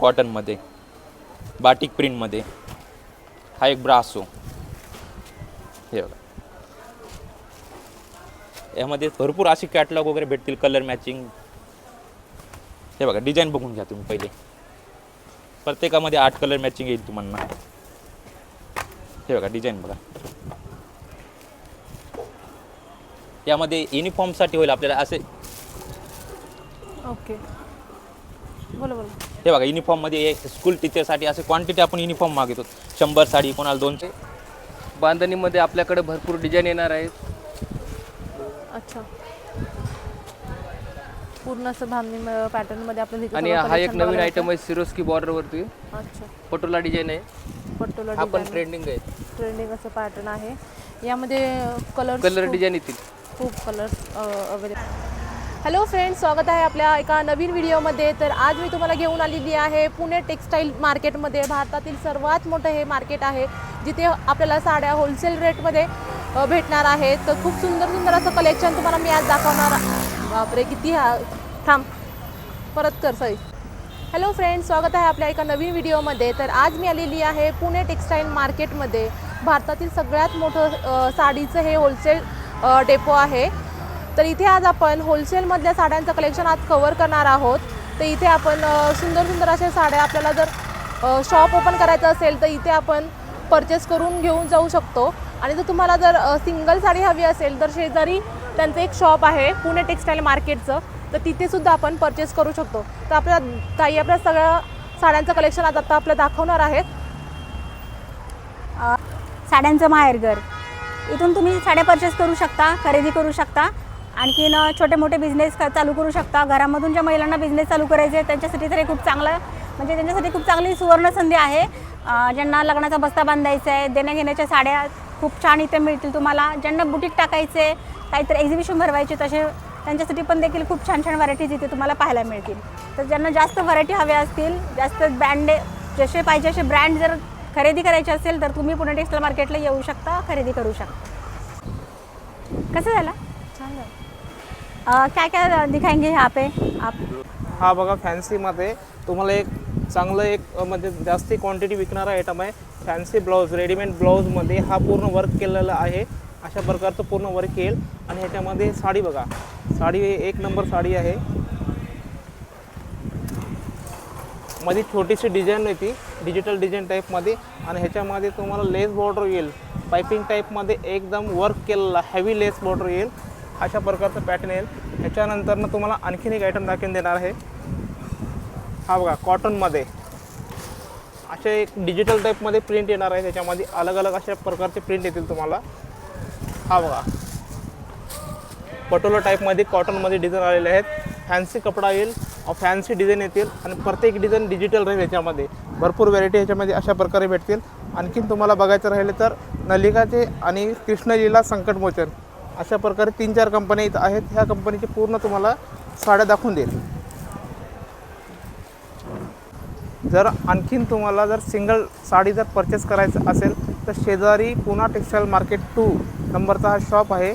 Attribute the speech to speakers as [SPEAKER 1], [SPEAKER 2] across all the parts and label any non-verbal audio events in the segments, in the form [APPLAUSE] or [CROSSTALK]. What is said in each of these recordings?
[SPEAKER 1] कॉटनमध्ये बाटिक प्रिंटमध्ये हा एक ब्रासो हे बघा. यामध्ये भरपूर अशी कॅटलॉग वगैरे भेटतील कलर मॅचिंग. हे बघा डिझाईन बघून घ्या तुम्ही पहिले. प्रत्येकामध्ये आठ कलर मॅचिंग येईल तुम्हाला. हे बघा डिझाईन बघा. यामध्ये युनिफॉर्मसाठी होईल आपल्याला असे.
[SPEAKER 2] ओके. बोला बोला.
[SPEAKER 1] हे बघा युनिफॉर्ममध्ये एक स्कूल टीचरसाठी असे क्वांटिटी आपण युनिफॉर्म मागवतो शंभर साडी कोणाला दोनशे.
[SPEAKER 3] बांधणीमध्ये आपल्याकडे भरपूर डिझाईन येणार आहेत.
[SPEAKER 2] अच्छा. पूर्ण असं बांधणी पॅटर्नमध्ये आपल्याला इथे
[SPEAKER 3] आणि
[SPEAKER 2] सगळं
[SPEAKER 3] हा एक
[SPEAKER 2] collection
[SPEAKER 3] नवीन
[SPEAKER 2] बघायला
[SPEAKER 3] आयटम आहे. सिरोस्की बॉर्डरवरती
[SPEAKER 2] भेटतं. अच्छा.
[SPEAKER 3] पटोला डिझाईन आहे.
[SPEAKER 2] पट्टोला
[SPEAKER 3] हा पण ट्रेंडिंग आहे.
[SPEAKER 2] ट्रेंडिंग असं पॅटर्न आहे. यामध्ये कलर
[SPEAKER 3] कलर डिझाईन येतील.
[SPEAKER 2] खूप कलर्स अवेलेबल हॅलो फ्रेंड्स स्वागत आहे आपल्या एका नवीन व्हिडिओमध्ये. तर आज मी तुम्हाला घेऊन आलेली आहे पुणे टेक्स्टाईल मार्केटमध्ये भारतातील सर्वात मोठं हे मार्केट आहे जिथे आपल्याला साड्या होलसेल रेटमध्ये भेटणार आहेत. तर खूप सुंदर सुंदर असं कलेक्शन तुम्हाला मी आज दाखवणार बापरे किती हा थांब. परत कर सई हॅलो फ्रेंड्स स्वागत आहे आपल्या एका नवीन व्हिडिओमध्ये. तर आज मी आलेली आहे पुणे टेक्स्टाईल मार्केटमध्ये भारतातील सगळ्यात मोठं साडीचं हे होलसेल डेपो आहे. तर इथे आज आपण होलसेलमधल्या साड्यांचं कलेक्शन आज कवर करणार आहोत. तर इथे आपण सुंदर सुंदर अशा साड्या आपल्याला जर शॉप ओपन करायचं असेल तर इथे आपण परचेस करून घेऊन जाऊ शकतो. आणि जर तुम्हाला जर सिंगल साडी हवी असेल तर शेजारी त्यांचं एक शॉप आहे पुणे टेक्स्टाईल मार्केटचं तर तिथेसुद्धा आपण परचेस करू शकतो. तर आपल्या ताई आपल्या सगळ्या साड्यांचं कलेक्शन आज आता आपलं दाखवणार आहेत.
[SPEAKER 4] साड्यांचं माहेरघर. इथून तुम्ही साड्या परचेस करू शकता खरेदी करू शकता. आणखीन छोटे मोठे बिझनेस चालू करू शकता. घरामधून ज्या महिलांना बिझनेस चालू करायचे आहे त्यांच्यासाठी तर हे खूप चांगलं म्हणजे त्यांच्यासाठी खूप चांगली सुवर्ण संधी आहे. ज्यांना लग्नाचा बस्ता बांधायचा आहे देण्याघेण्याच्या साड्या खूप छान इथे मिळतील तुम्हाला. ज्यांना बुटीक टाकायचे काहीतरी एक्झिबिशन भरवायचे तसे त्यांच्यासाठी पण देखील खूप छान छान व्हरायटीज इथे तुम्हाला पाहायला मिळतील. तर ज्यांना जास्त व्हरायटी हव्या असतील जास्त ब्रँड जसे पाहिजे असे ब्रँड जर खरेदी करायचे असेल तर तुम्ही पुणे टेक्सटाईल मार्केटला येऊ शकता खरेदी करू शकता. कसं झालं? क्या क्या दिखाएंगे यहाँ पे? आप
[SPEAKER 5] हा बघा फॅन्सीमध्ये तुम्हाला एक चांगलं एक म्हणजे जास्ती क्वांटिटी विकणारा आयटम आहे. फॅन्सी ब्लाऊज रेडीमेड ब्लाऊजमध्ये हा पूर्ण वर्क केलेला आहे. अशा प्रकारचं पूर्ण वर्क येईल. आणि ह्याच्यामध्ये साडी बघा. साडी एक नंबर साडी आहे. मध्ये छोटीशी डिझाईन येते डिजिटल डिझाईन टाईपमध्ये आणि ह्याच्यामध्ये तुम्हाला लेस बॉर्डर येईल. पायपिंग टाईपमध्ये एकदम वर्क केलेला हेवी लेस बॉर्डर येईल. अशा प्रकारचं पॅटर्न येईल. ह्याच्यानंतरनं तुम्हाला आणखीन एक आयटम दाखवून देणार आहे. हा बघा कॉटनमध्ये असे एक डिजिटल टाईपमध्ये प्रिंट येणार आहे. त्याच्यामध्ये अलग अलग अशा प्रकारचे प्रिंट येतील तुम्हाला. हा बघा. पटोला टाईपमध्ये कॉटनमध्ये डिझाईन आलेले आहेत. फॅन्सी कपडा येईल फॅन्सी डिझाईन येतील आणि प्रत्येक डिझाईन डिजिटल राहील याच्यामध्ये. भरपूर व्हरायटी ह्याच्यामध्ये अशा प्रकारे भेटतील. आणखीन तुम्हाला बघायचं राहिले तर नलिकाचे आणि कृष्णलीला संकटमोचन अशा प्रकारे तीन चार कंपन्या इथं आहेत. ह्या कंपनीचे पूर्ण तुम्हाला साड्या दाखवून देईल. जर आणखीन तुम्हाला जर सिंगल साडी जर परचेस करायचं असेल तर शेजारी पुणा टेक्स्टाईल मार्केट टू नंबरचा हा शॉप आहे.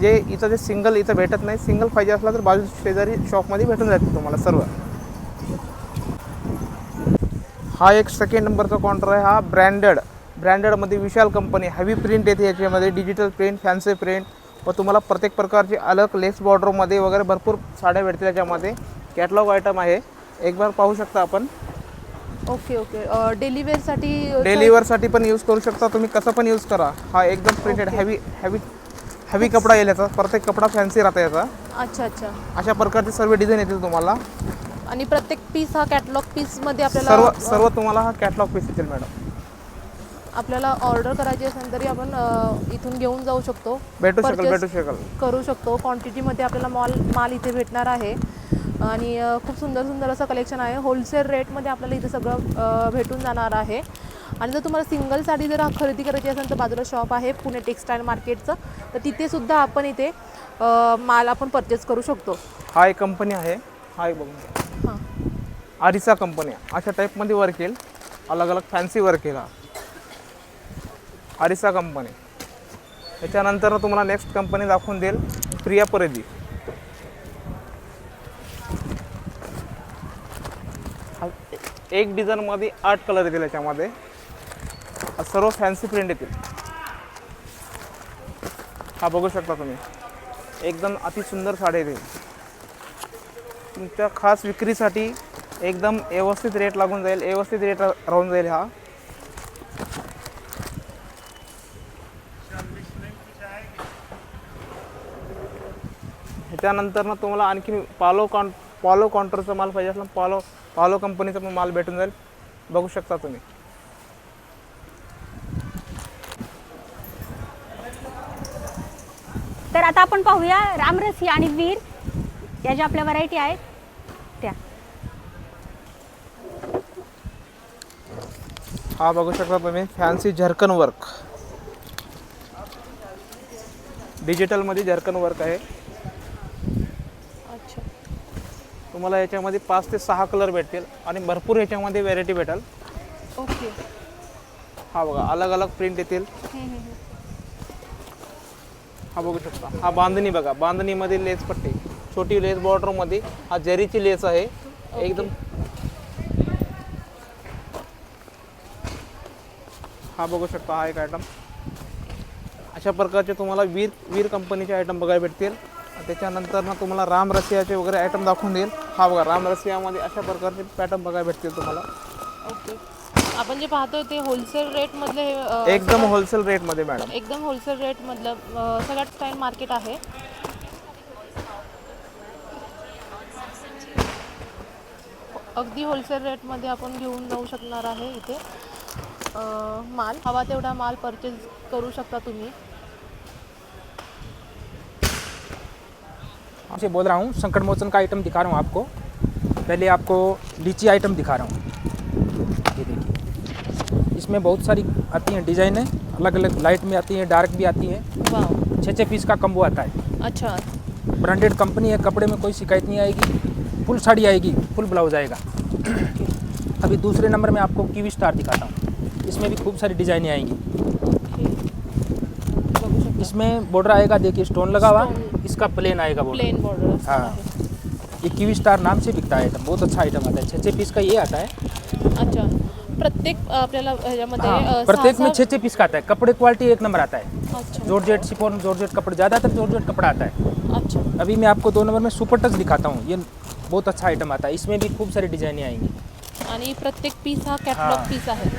[SPEAKER 5] जे इथं जे सिंगल इथं भेटत नाही. सिंगल पाहिजे असला तर बाजू शेजारी शॉपमध्ये भेटून जाते तुम्हाला सर्व. हा एक सेकंड नंबरचा काउंटर आहे. हा ब्रँडेड ब्रँडेडमध्ये विशाल कंपनी हॅवी प्रिंट येते याच्यामध्ये. डिजिटल प्रिंट फॅन्सी प्रिंट व तुम्हाला प्रत्येक प्रकारची अलग लेस बॉर्डरमध्ये वगैरे भरपूर साड्या भेटतील याच्यामध्ये. कॅटलॉग आयटम आहे. एक बार पाहू शकता आपण.
[SPEAKER 2] ओके ओके डेली वेअरसाठी
[SPEAKER 5] डेली वेअरसाठी पण यूज करू शकता. तुम्ही कसं पण यूज करा. हा एकदम प्रिंटेड हेवी हेवी हेवी कपडा येईल याचा. प्रत्येक कपडा फॅन्सी राहता याचा.
[SPEAKER 2] अच्छा अच्छा.
[SPEAKER 5] अशा प्रकारचे सर्व डिझाईन येतील तुम्हाला.
[SPEAKER 2] आणि प्रत्येक पीस हा कॅटलॉग पीसमध्ये
[SPEAKER 5] सर्व
[SPEAKER 2] आपल्याला
[SPEAKER 5] सर्व तुम्हाला हा कॅटलॉग पीस येतील मॅडम
[SPEAKER 2] आपल्याला ऑर्डर करायची असेल तरी आपण इथून घेऊन जाऊ शकतो.
[SPEAKER 5] भेटू शकेल भेटू शकेल.
[SPEAKER 2] करू शकतो. क्वांटिटीमध्ये आपल्याला मॉल माल इथे भेटणार आहे. आणि खूप सुंदर सुंदर असं कलेक्शन आहे. होलसेल रेटमध्ये आपल्याला इथे सगळं भेटून जाणार आहे. आणि जर तुम्हाला सिंगल साडी जर खरेदी करायची असेल तर बाजूला शॉप आहे पुणे टेक्स्टाईल मार्केटचं तर तिथे सुद्धा आपण इथे माल आपण परचेस करू शकतो.
[SPEAKER 5] हा एक कंपनी आहे. हा एक बघून
[SPEAKER 2] हां.
[SPEAKER 5] आरिसा कंपनी अशा टाईपमध्ये वर्क येईल. अलग अलग फॅन्सी वर्क येईल हा. आरिसा कंपनी. त्याच्यानंतर तुम्हाला नेक्स्ट कंपनी दाखवून देईल प्रिया परेदी. हा एक डिझाईनमध्ये आठ कलर येतील याच्यामध्ये. सर्व फॅन्सी प्रिंट येतील. हा बघू शकता तुम्ही. एकदम अतिसुंदर साडी येतील. तुमच्या खास विक्रीसाठी एकदम व्यवस्थित रेट लागून जाईल व्यवस्थित रेट राहून जाईल हा. त्यानंतर ना तुम्हाला आणखी पालो कॉन पालो काउंटरचा माल पाहिजे असला पालो पालो कंपनीचा पण माल भेटून जाईल. बघू शकता तुम्ही.
[SPEAKER 4] तर आता आपण पाहूया रामरसी आणि वीर. या ज्या आपल्या व्हरायटी आहेत त्या.
[SPEAKER 5] हा बघू शकता तुम्ही. फॅन्सी झरकन वर्क डिजिटलमध्ये झरकन वर्क आहे
[SPEAKER 2] अच्छा
[SPEAKER 5] तुम्हाला याच्यामध्ये पाच ते सहा कलर भेटतील आणि भरपूर याच्यामध्ये व्हेरायटी भेटेल.
[SPEAKER 2] ओके.
[SPEAKER 5] हा बघा अलग अलग प्रिंट येतील हा बघू शकता. हा बांधणी बघा बांधणीमध्ये लेस पट्टी. छोटी लेस बॉर्डरमध्ये हा जरीची लेस आहे. एकदम हा बघू शकता हा एक आयटम अशा प्रकारचे तुम्हाला वीर वीर कंपनीचे आयटम बघायला भेटतील. त्याच्यानंतर ना तुम्हाला राम रसियाचे वगैरे आयटम दाखवून देईल. हा बघा राम रसियामध्ये अशा प्रकारचे पॅटर्न बघायला भेटतील तुम्हाला.
[SPEAKER 2] ओके आपण जे पाहतोय ते होलसेल रेट मधले हे,
[SPEAKER 5] एकदम होलसेल रेटमध्ये मॅडम
[SPEAKER 2] एकदम होलसेल रेट मधलं अ, सगळ्यात स्टाईल मार्केट आहे. अगदी होलसेल रेटमध्ये आपण घेऊन जाऊ शकणार आहे इथे. माल हवा तेवढा माल परचेज करू शकता तुम्ही.
[SPEAKER 6] से बोल रहा हूँ संकट मोचन का आइटम दिखा रहा हूँ आपको। पहले आपको लीची आइटम दिखा रहा हूँ। ये देखिए। इसमें बहुत सारी आती हैं डिज़ाइनें अलग अलग लाइट में आती हैं डार्क भी आती हैं।
[SPEAKER 2] वाव
[SPEAKER 6] छः छः पीस का कम्बो आता है।
[SPEAKER 2] अच्छा।
[SPEAKER 6] ब्रांडेड कंपनी है कपड़े में कोई शिकायत नहीं आएगी फुल साड़ी आएगी फुल ब्लाउज आएगा। अभी दूसरे नंबर में आपको कीवी स्टार दिखाता हूँ। इसमें भी खूब सारी डिज़ाइनें आएँगी। इसमें बॉर्डर आएगा देखिए स्टोन लगा हुआ। इसका प्लेन आएगा बॉर्डर
[SPEAKER 2] प्लेन बॉर्डर
[SPEAKER 6] हाँ। ये कीवी स्टार नाम से बिकता है आइटम बहुत अच्छा आइटम आता है। छः छः पीस का ये आता है।
[SPEAKER 2] अच्छा प्रत्येक आपल्याला ह्याच्यामध्ये
[SPEAKER 6] हाँ,
[SPEAKER 2] अ,
[SPEAKER 6] प्रत्येक
[SPEAKER 2] सहा-
[SPEAKER 6] में छः छः पीस का आता है। कपड़े क्वालिटी एक नंबर आता है।
[SPEAKER 2] अच्छा।
[SPEAKER 6] जॉर्जेट शिफॉन जॉर्जेट कपड़े ज़्यादातर जॉर्जेट कपड़ा आता है।
[SPEAKER 2] अच्छा।
[SPEAKER 6] अभी मैं आपको दो नंबर में सुपर टच दिखाता हूँ। ये बहुत अच्छा आइटम आता है। इसमें भी खूब सारी डिजाइनें आएँगी।
[SPEAKER 2] आणि प्रत्येक पीस हा कॅटलॉग
[SPEAKER 6] हाँ.
[SPEAKER 2] पीस आहे।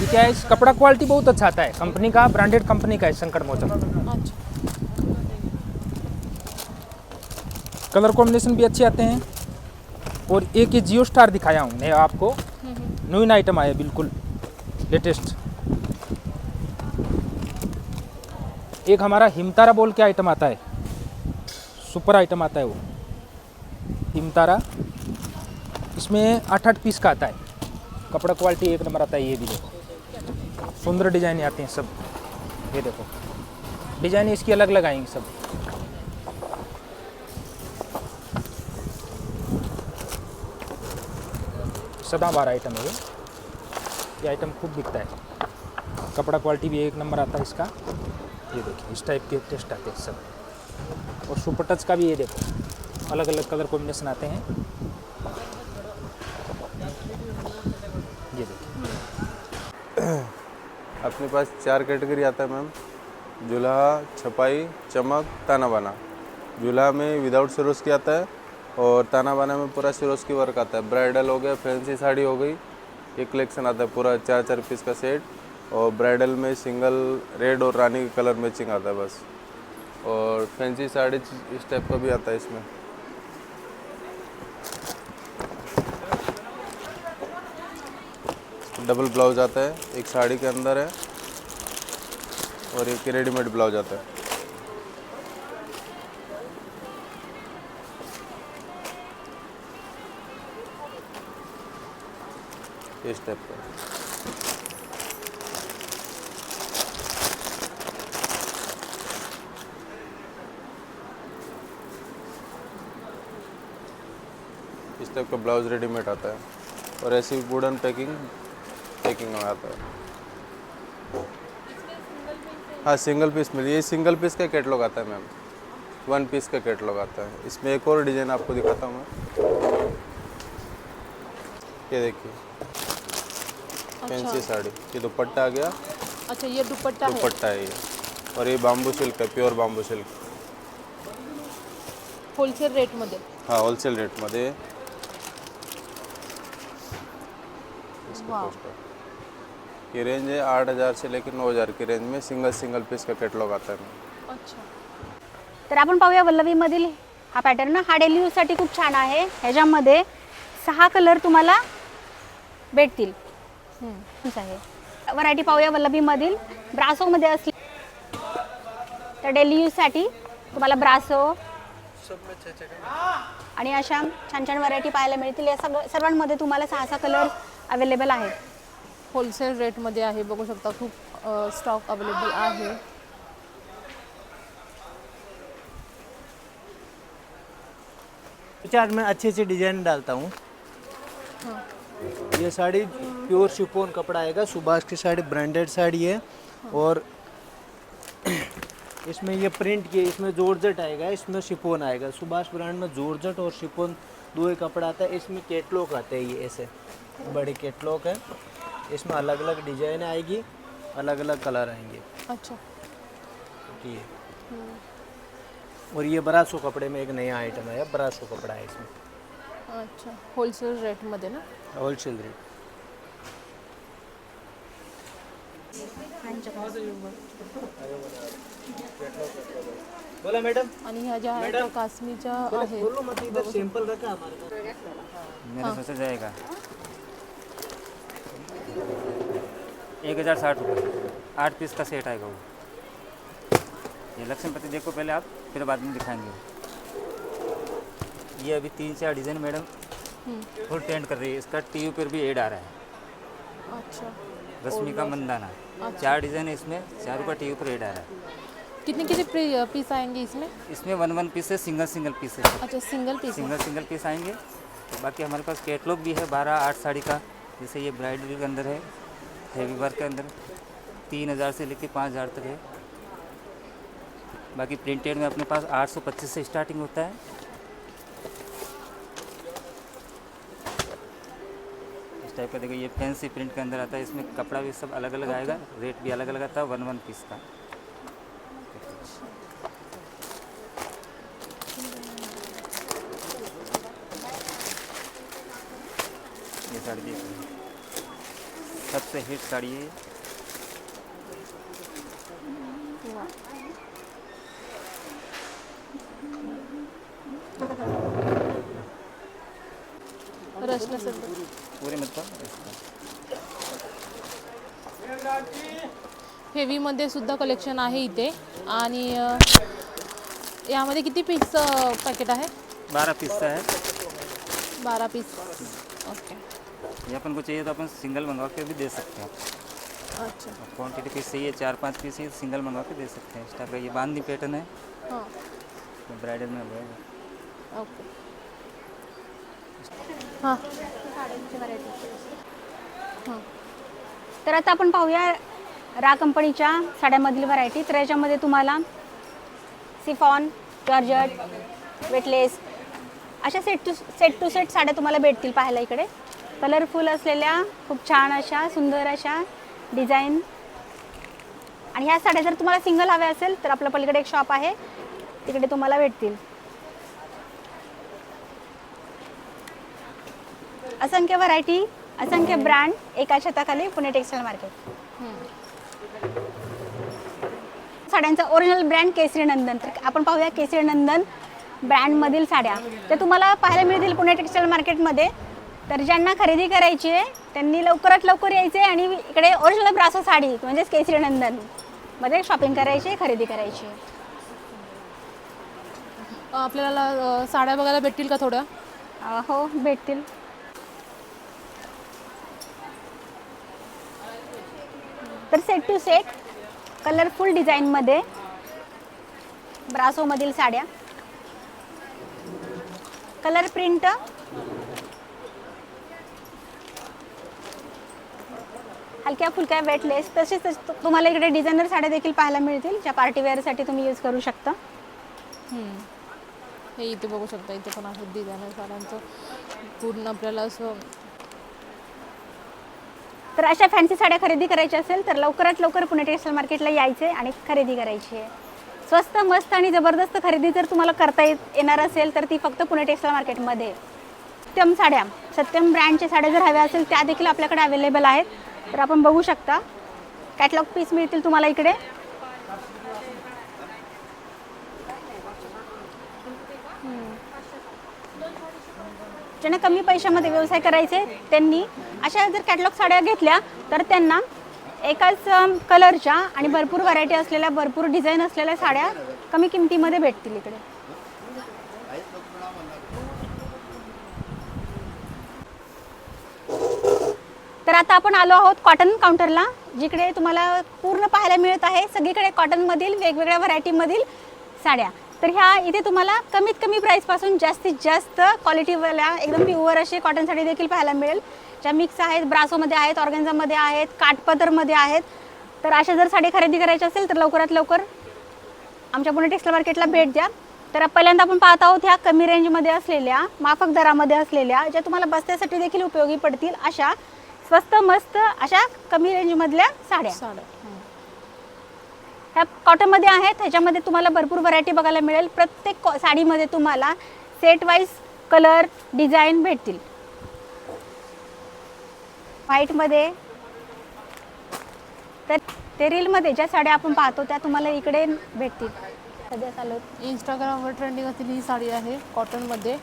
[SPEAKER 6] ये क्या है? इस कपड़ा क्वालिटी बहुत अच्छा आता है। कंपनी का ब्रांडेड कंपनी का है संकट मोचन
[SPEAKER 2] अच्छा।
[SPEAKER 6] कलर कॉम्बिनेशन भी अच्छे आते हैं। और एक ये जियो स्टार दिखाया हूँ मैं आपको। नवीन आइटम आया बिल्कुल। लेटेस्ट एक हमारा हिमतारा बोल के आइटम आता है। सुपर आइटम आता है वो। हिमतारा। इसमें आठ आठ पीस का आता है। कपड़ा क्वालिटी एक नंबर आता है, ये भी देखो। सुंदर डिज़ाइन आते हैं सब। ये देखो। डिज़ाइन इसकी अलग अलग आएँगी सब। सदाबहार आइटम है ये। ये आइटम खूब बिकता है। कपड़ा क्वालिटी भी एक नंबर आता है इसका। ये देखिए, इस टाइप के टेस्ट आते हैं सब। और सुपर टच का भी ये देखो अलग अलग कलर कॉम्बिनेशन आते हैं। ये देखिए।
[SPEAKER 7] अपने पास चार कैटेगरी आता है मैम जुल्हा, छपाई, चमक ताना बाना जुल्हा में विदाउट सरोस की आता है। और ताना बाना में पूरा सिरोस की वर्क आता है। ब्राइडल हो गया फैंसी साड़ी हो गई। ये कलेक्शन आता है पूरा चार चार पीस का सेट और ब्राइडल में सिंगल रेड और रानी की कलर मैचिंग आता है बस। और फैंसी साड़ी इस टाइप का भी आता है इसमें। डबल ब्लाउज आता है। एक साड़ी के अंदर है और एक रेडीमेड ब्लाउज आता है। इस टाइप का इस टाइप का ब्लाउज रेडीमेड आता है और ऐसी वुडन पैकिंग पैकिंग में आता है। हाँ सिंगल पीस मिली। ये सिंगल पीस का कैटलॉग आता है मैम वन पीस का कैटलॉग आता है। इसमें एक और डिज़ाइन आपको दिखाता हूँ मैं ये देखिए। फैंसी साड़ी। ये दुपट्टा आ गया।
[SPEAKER 2] अच्छा ये दुपट्टा है।
[SPEAKER 7] दुपट्टा है ये। और ये बाम्बू सिल्क है प्योर बाम्बू सिल्क
[SPEAKER 2] होलसेल रेटमध्ये
[SPEAKER 7] हाँ होलसेल रेटमध्ये. ये रेंज है आठ हज़ार से लेकर नौ हज़ार की रेंज में। सिंगल सिंगल पीस का कैटलॉग आता है।
[SPEAKER 2] अच्छा।
[SPEAKER 4] तर आपण पाहूया वल्लवीमधील हा पॅटर्न हा डेली यूजसाठी खूप छान आहे. ह्याच्यामध्ये सहा कलर तुम्हाला भेटतील. असं आहे. व्हरायटी पाहूया वल्लभीमधील ब्रासोमध्ये असली तर डेली यूजसाठी तुम्हाला ब्रासो आणि अशा छान छान व्हरायटी पाहायला मिळतील. या सगळं सर्वांमध्ये तुम्हाला सहा सहा कलर अवेलेबल आहेत.
[SPEAKER 2] होलसेल रेटमध्ये आहे बघू शकता खूप स्टॉक अवेलेबल आहे.
[SPEAKER 8] चार्ट में अच्छे अच्छे डिजाइन डालता हूँ. ये साड़ी प्योर शिफोन कपड़ा आएगा। सुभाष की साड़ी ब्रांडेड साड़ी है और [CLEARS THROAT] इसमें ये प्रिंट किए इसमें जॉर्जेट आएगा इसमें शिफोन आएगा। सुभाष ब्रांड में जॉर्जेट और शिफोन दो ही कपड़ा आता है। इसमें कैटलॉग आते हैं ये ऐसे बड़े कैटलॉग है। इसमें अलग अलग डिज़ाइन आएगी अलग अलग कलर आएँगे।
[SPEAKER 2] अच्छा।
[SPEAKER 8] ये और ये बरासो कपड़े में एक नया आइटम आया बरासो कपड़ा है इसमें।
[SPEAKER 2] अच्छा होलसेल रेटमध्ये ना
[SPEAKER 8] होलसेल रेट बोला मैडम।
[SPEAKER 2] आणि ह्या ज्या आहेत.
[SPEAKER 8] सैंपल रखा हमारे पास
[SPEAKER 9] मेरा सोचा जाएगा। एक हज़ार साठ रुपये। आठ पीस का सेट आएगा वो। ये लक्ष्मीपति देखो पहले आप फिर बाद में दिखाएँगे। ये अभी तीन चार डिज़ाइन मैडम। फुल ट्रेंड कर रही है। इसका टी पर भी एड आ रहा है।
[SPEAKER 2] अच्छा।
[SPEAKER 9] रश्मि का मंदाना। चार डिज़ाइन है इसमें चारों का टी पर एड आ रहा है।
[SPEAKER 2] कितने कितने पीस आएँगे इसमें?
[SPEAKER 9] इसमें वन वन पीस है सिंगल सिंगल पीस है।
[SPEAKER 2] अच्छा single piece
[SPEAKER 9] single single piece आएँगे। तो बाकी हमारे पास कैटलॉग भी है बारह आठ साड़ी का। जैसे ये ब्राइडल के अंदर है हेवी वर्क के अंदर। तीन हज़ार से लेकर पाँच हज़ार तक है। बाकी प्रिंटेड में अपने पास आठ सौ पच्चीस से स्टार्टिंग होता है। टाइप का देखो, ये फैंसी प्रिंट के अंदर आता है, इसमें कपड़ा भी सब अलग अलग आएगा रेट भी अलग अलग आता है वन वन पीस का। ये साड़ी सबसे हिट साड़ी है
[SPEAKER 2] रचना सर
[SPEAKER 9] पूरे मतलब
[SPEAKER 2] हेवीमध्ये सुद्धा कलेक्शन आहे इथे. आणि यामध्ये किती पीस पॅकेट आहे?
[SPEAKER 9] बारह पीस का है
[SPEAKER 2] बारा पीस ओके
[SPEAKER 9] ये अपन को चाहिए तो अपन सिंगल मंगवा के भी दे सकते हैं
[SPEAKER 2] अच्छा
[SPEAKER 9] क्वांटिटी पीस चाहिए चार पाँच पीस चाहिए सिंगल मंगवा के दे सकते हैं इस टाइप का ये बांधनी पैटर्न है.
[SPEAKER 2] हाँ
[SPEAKER 9] ब्राइडल में होगा
[SPEAKER 2] ओके हाँ. हां. हो.
[SPEAKER 4] तर आता आपण पाहूया रा कंपनीच्या साड्यामधील व्हरायटी तर याच्यामध्ये तुम्हाला सिफॉन जॉर्जट वेटलेस अशा set to set to set साड्या तुम्हाला भेटतील पाहायला इकडे. कलरफुल असलेल्या खूप छान अशा सुंदर अशा डिझाईन आणि ह्या साड्या जर तुम्हाला सिंगल हव्या असेल तर आपल्या पलीकडे एक शॉप आहे. तिकडे तुम्हाला भेटतील. असंख्य व्हरायटी असंख्य ब्रँड एका छताखाली पुणे टेक्सटाईल मार्केट साड्यांचा ओरिजिनल ब्रँड केसरी नंदन. तर आपण पाहूया केसरी नंदन ब्रँडमधील साड्या. त्या तुम्हाला पाहायला मिळतील पुणे टेक्सटाईल मार्केटमध्ये तर ज्यांना खरेदी करायची आहे त्यांनी लवकरात लवकर यायचे आणि इकडे ओरिजिनल ब्रासो साडी म्हणजेच केसरी नंदनमध्ये शॉपिंग करायची खरेदी करायची.
[SPEAKER 2] आपल्याला साड्या बघायला भेटतील का थोड्या
[SPEAKER 4] हो भेटतील. तर सेट टू सेट कलरफुल डिझाईनमध्ये ब्रासोमधील साड्या. कलर प्रिंट हलक्या फुलक्या वेटलेस तसेच तुम्हाला इकडे डिझायनर साड्या देखील पाहायला मिळतील ज्या पार्टीवेअरसाठी तुम्ही यूज करू शकता.
[SPEAKER 2] हे इथे बघू शकता इथे पण आहे डिझायनर साड्यांचं पूर्ण आपल्याला असं
[SPEAKER 4] तर अशा फॅन्सी साड्या खरेदी करायच्या असेल तर लवकरात लवकर पुणे टेक्सटाईल मार्केटला यायचे आणि खरेदी करायची आहे. स्वस्त मस्त आणि जबरदस्त खरेदी जर तुम्हाला करता येत येणार असेल तर ती फक्त पुणे टेक्सटाईल मार्केटमध्ये. सत्यम साड्या. सत्यम ब्रँडच्या साड्या जर हव्या असेल त्या देखील आपल्याकडे अवेलेबल आहेत. तर आपण बघू शकता. कॅटलॉग पीस मिळतील तुम्हाला इकडे. ज्यांना कमी पैशामध्ये व्यवसाय करायचे त्यांनी अशा जर कॅटलॉग साड्या घेतल्या तर त्यांना एकाच कलरच्या आणि भरपूर व्हरायटी असलेल्या भरपूर डिझाईन असलेल्या साड्या कमी किमतीमध्ये भेटतील इकडे. तर आता आपण आलो आहोत कॉटन काउंटरला जिकडे तुम्हाला पूर्ण पाहायला मिळत आहे सगळीकडे कॉटनमधील वेगवेगळ्या व्हरायटीमधील साड्या. तर ह्या इथे तुम्हाला कमीत कमी प्राईसपासून जास्तीत जास्त क्वालिटीवाल्या एकदम प्युअर अशी कॉटन साडी देखील पाहायला मिळेल. ज्या मिक्स आहेत ब्रासोमध्ये आहेत ऑर्गन्झामध्ये आहेत काटपदरमध्ये आहेत. तर अशा जर साडी खरेदी करायची असेल तर लवकरात लवकर आमच्या पुणे टेक्सटाईल मार्केटला भेट द्या. तर पहिल्यांदा आपण पाहत आहोत ह्या कमी रेंजमध्ये असलेल्या माफक दरामध्ये असलेल्या ज्या तुम्हाला बसण्यासाठी देखील उपयोगी पडतील अशा स्वस्त मस्त अशा कमी रेंजमधल्या साड्या.
[SPEAKER 2] साड्या.
[SPEAKER 4] ह्या कॉटनमध्ये आहेत. ह्याच्यामध्ये तुम्हाला भरपूर व्हरायटी बघायला मिळेल. प्रत्येक कॉ- साडीमध्ये तुम्हाला सेट वाईज कलर डिझाईन भेटतील. व्हाईटमध्ये तर ते रीलमध्ये ज्या साड्या आपण पाहतो त्या तुम्हाला इकडे भेटतील. सध्या चालू
[SPEAKER 2] इंस्टाग्रामवर ट्रेंडिंग असलेली ही साडी आहे कॉटनमध्ये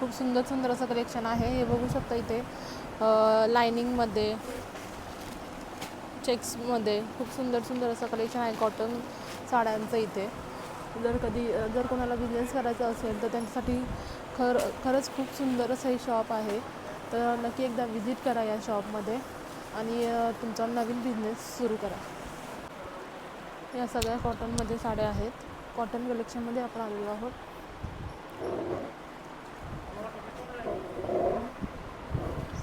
[SPEAKER 2] खूप सुंदर सुंदर असं कलेक्शन आहे. हे बघू शकता इथे लायनिंगमध्ये चेक्समध्ये खूप सुंदर सुंदर असं कलेक्शन आहे कॉटन साड्यांचं इथे. जर कधी जर कोणाला बिझनेस करायचा असेल तर त्यांच्यासाठी खर खरंच खूप सुंदर असं हे शॉप आहे. तर नक्की एकदा व्हिजिट करा या शॉपमध्ये आणि तुमचा नवीन बिझनेस सुरू करा. या सगळ्या कॉटनमध्ये साड्या आहेत. कॉटन कलेक्शनमध्ये आपण आलेलो आहोत.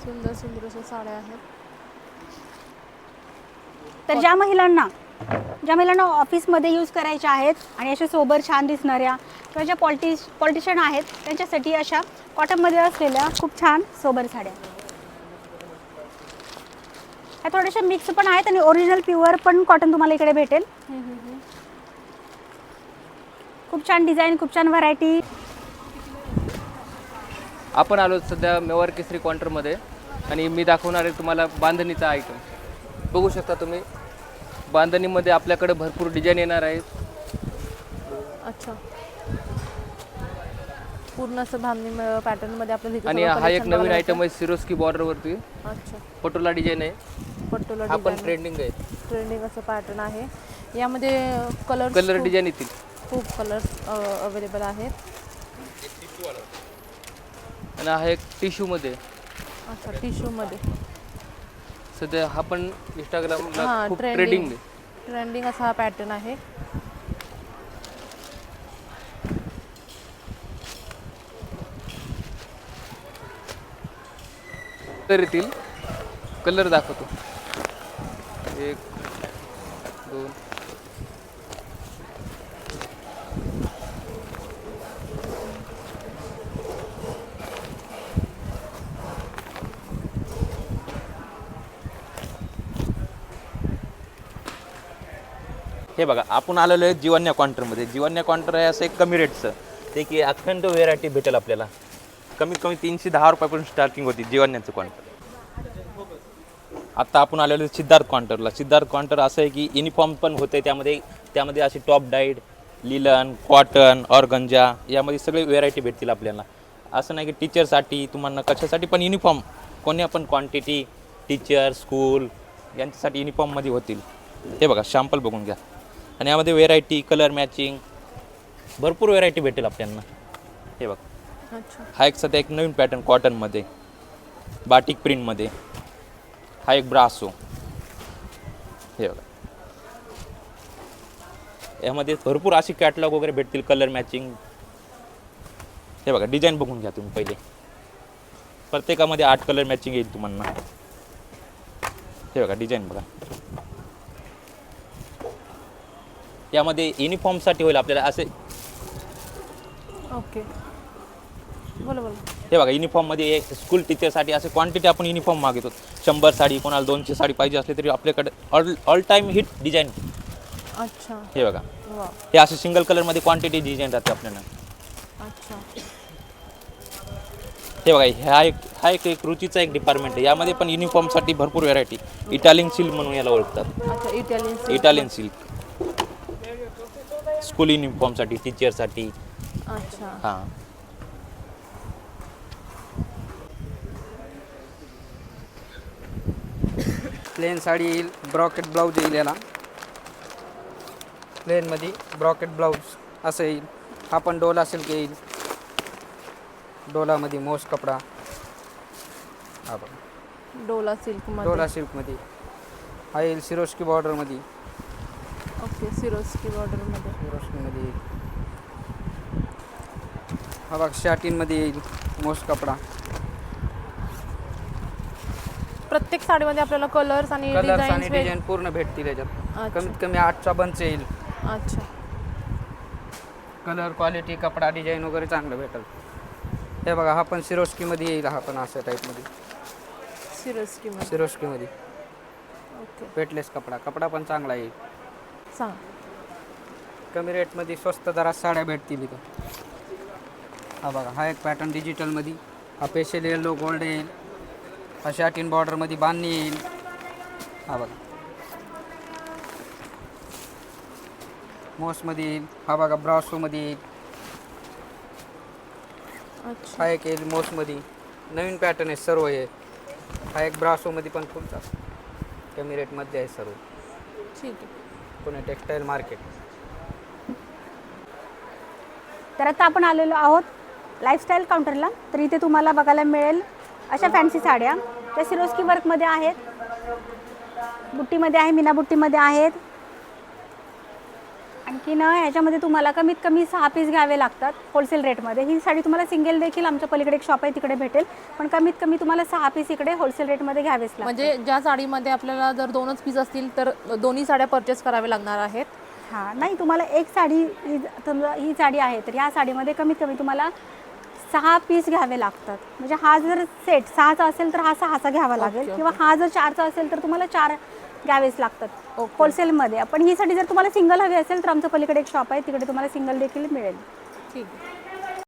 [SPEAKER 2] सुंदर सुंदर अशा साड्या आहेत.
[SPEAKER 4] तर ज्या महिलांना ज्या महिलांना ऑफिसमध्ये यूज करायच्या आहेत आणि अशा सोबर छान दिसणाऱ्या किंवा ज्या पॉलिटिश पॉलिटिशियन आहेत त्यांच्यासाठी अशा कॉटनमध्ये असलेल्या खूप छान सोबर साड्या. ह्या थोड्याशा मिक्स पण आहेत आणि ओरिजिनल प्युअर पण कॉटन तुम्हाला इकडे भेटेल. खूप छान डिझाईन खूप छान व्हरायटी
[SPEAKER 3] आपण आलो सध्या मेवार केसरी काउंटरमध्ये आणि मी दाखवणार आहे तुम्हाला बांधणीचा आयटम बघू शकता तुम्ही. बांधणीमध्ये आपल्याकडे भरपूर डिझाईन येणार आहेत.
[SPEAKER 2] अच्छा. पूर्ण असं बांधणी पॅटर्नमध्ये आपल्याला इथे
[SPEAKER 3] आणि
[SPEAKER 2] सगळं
[SPEAKER 3] हा एक
[SPEAKER 2] collection
[SPEAKER 3] नवीन
[SPEAKER 2] बघायला
[SPEAKER 3] आयटम आहे सिरोस्की बॉर्डरवरती
[SPEAKER 2] भेटेल. अच्छा.
[SPEAKER 3] पटोला डिझाईन आहे.
[SPEAKER 2] पट्टोला
[SPEAKER 3] हा पण ट्रेंडिंग आहे.
[SPEAKER 2] ट्रेंडिंग असं पॅटर्न आहे. यामध्ये कलर
[SPEAKER 3] कलर डिझाईन येतील.
[SPEAKER 2] खूप कलर्स अवेलेबल आहेत.
[SPEAKER 3] आणि हा एक टिश्यूमध्ये
[SPEAKER 2] अच्छा टिश्यूमध्ये
[SPEAKER 3] सध्या हा पण इंस्टाग्रामला खूप ट्रेंडिंग
[SPEAKER 2] ट्रेंडिंग
[SPEAKER 3] आहे.
[SPEAKER 2] ट्रेंडिंग असा हा पॅटर्न आहे.
[SPEAKER 3] तर कलर दाखवतो. एक दोन
[SPEAKER 1] हे बघा आपण आलेलो आहे जीवन्या काउंटरमध्ये जीवन्या काउंटर आहे असं एक कमी रेटचं. ते की अखंड व्हेरायटी भेटेल आपल्याला. कमीत कमी तीनशे दहा रुपयापासून स्टार्टिंग होती जीवन्याचं काउंटर आत्ता आपण आलेलो आहे सिद्धार्थ काउंटरला सिद्धार्थ काउंटर असं आहे की युनिफॉर्म पण होते त्यामध्ये त्यामध्ये असे top dyed linen cotton organza यामध्ये सगळे व्हेरायटी भेटतील आपल्याला. असं नाही की टीचरसाठी तुम्हाला कशासाठी पण युनिफॉर्म कोणी पण क्वांटिटी टीचर स्कूल यांच्यासाठी युनिफॉर्ममध्ये होतील. हे बघा शॅम्पल बघून घ्या. आणि यामध्ये व्हेरायटी कलर मॅचिंग भरपूर व्हेरायटी भेटेल आपल्याला हे बघा. हा एक सध्या एक नवीन पॅटर्न कॉटनमध्ये बाटिक प्रिंटमध्ये हा एक ब्रासो हे बघा. यामध्ये भरपूर अशी कॅटलॉग वगैरे भेटतील कलर मॅचिंग हे बघा डिझाईन बघून घ्या तुम्ही पहिले. प्रत्येकामध्ये आठ कलर मॅचिंग येईल तुम्हाला. हे बघा डिझाईन बघा. यामध्ये युनिफॉर्मसाठी होईल आपल्याला असे.
[SPEAKER 2] ओके. बोला बोला.
[SPEAKER 1] हे बघा युनिफॉर्ममध्ये एक स्कूल टीचरसाठी असे क्वांटिटी आपण युनिफॉर्म मागवतो शंभर साडी कोणाला दोनशे साडी पाहिजे असली तरी आपल्याकडे all all time hit design
[SPEAKER 2] अच्छा.
[SPEAKER 1] हे बघा.
[SPEAKER 2] वा.
[SPEAKER 1] हे असे सिंगल कलरमध्ये क्वांटिटी डिझाईन राहते आपल्याला.
[SPEAKER 2] अच्छा.
[SPEAKER 1] हे बघा हा एक हा एक एक रुचीचा एक डिपार्टमेंट आहे. यामध्ये पण युनिफॉर्मसाठी भरपूर व्हरायटी इटालियन सिल्क म्हणून याला ओळखतात.
[SPEAKER 2] अच्छा इटालियन
[SPEAKER 1] इटालियन सिल्क स्कूल युनिफॉर्मसाठी टीचरसाठी.
[SPEAKER 2] अच्छा.
[SPEAKER 1] हां.
[SPEAKER 10] प्लेन साडी येईल ब्रॉकेट ब्लाऊज येईल याला. प्लेनमध्ये ब्रॉकेट ब्लाऊज असं येईल. हा पण डोला सिल्क येईल. डोलामध्ये मोस कपडा. हा बघा.
[SPEAKER 2] डोला सिल्कमध्ये
[SPEAKER 10] डोला सिल्कमध्ये. हा येईल सिरोस्की बॉर्डरमध्ये
[SPEAKER 2] ओके सिरोस्की बॉर्डरमध्ये
[SPEAKER 10] सिरोस्कीमध्ये येईल. हा बघा शॅटीनमध्ये येईल. मोस कपडा.
[SPEAKER 2] प्रत्येक साडीमध्ये आपल्याला कलर्स आणि
[SPEAKER 10] कलर्स आणि डिझाईन पूर्ण भेटतील याच्यात.
[SPEAKER 2] अच्छा.
[SPEAKER 10] कमीत कमी आठचा बंच येईल.
[SPEAKER 2] अच्छा.
[SPEAKER 10] कलर क्वालिटी कपडा डिझाईन वगैरे चांगलं भेटेल. हे बघा हा पण सिरोस्कीमध्ये येईल हा पण अशा टाईपमध्ये
[SPEAKER 2] सिरोस्की मध्ये
[SPEAKER 10] सिरोस्कीमध्ये.
[SPEAKER 2] ओके.
[SPEAKER 10] वेटलेस कपडा. कपडा पण चांगला येईल.
[SPEAKER 2] सांग.
[SPEAKER 10] कमी रेटमध्ये स्वस्त दरात साड्या भेटतील इथं. हा बघा हा एक पॅटर्न डिजिटलमध्ये हा पेशल येल्लो गोल्ड येईल. हा शॅटिन बॉर्डरमध्ये बांधणी येईल. हा बघा. मोसमध्ये येईल. हा बघा ब्रासोमध्ये येईल.
[SPEAKER 2] अच्छा.
[SPEAKER 10] हा एक येईल मोसमध्ये नवीन पॅटर्न आहे सर्व हे. हा एक ब्रासोमध्ये पण फुलचा कमी रेटमध्ये आहे सर्व.
[SPEAKER 2] ठीक आहे.
[SPEAKER 10] Pune textile market.
[SPEAKER 4] तर आता आपण आलेलो आहोत लाईफस्टाईल काउंटरला तर इथे तुम्हाला बघायला मिळेल अशा फॅन्सी साड्या. त्या सिरोस्की वर्कमध्ये आहेत. बुट्टीमध्ये आहे मीना बुट्टीमध्ये आहेत. आणखीन ह्याच्यामध्ये तुम्हाला कमीत कमी सहा पीस घ्यावे लागतात होलसेल रेटमध्ये ही साडी तुम्हाला सिंगल देखील आमच्या पलीकडे एक शॉप आहे तिकडे भेटेल. पण कमीत कमी तुम्हाला सहा पीस इकडे होलसेल रेटमध्ये घ्यावेच लागतात.
[SPEAKER 2] म्हणजे ज्या साडीमध्ये आपल्याला जर दोनच पीस असतील तर दोन्ही साड्या परचेस कराव्या लागणार आहेत.
[SPEAKER 4] हां नाही तुम्हाला एक साडी ही समजा ही साडी आहे तर ह्या साडीमध्ये कमीत कमी तुम्हाला सहा पीस घ्यावे लागतात. म्हणजे हा जर सेट सहाचा असेल तर हा सहाचा घ्यावा लागेल. किंवा हा जर चारचा असेल तर तुम्हाला चार घ्यावेच लागतात. होलसेलमध्ये पण ही साडी जर तुम्हाला सिंगल हवी असेल तर आमचं पलीकडे एक शॉप आहे. तिकडे तुम्हाला सिंगल देखील मिळेल.
[SPEAKER 2] ठीक आहे.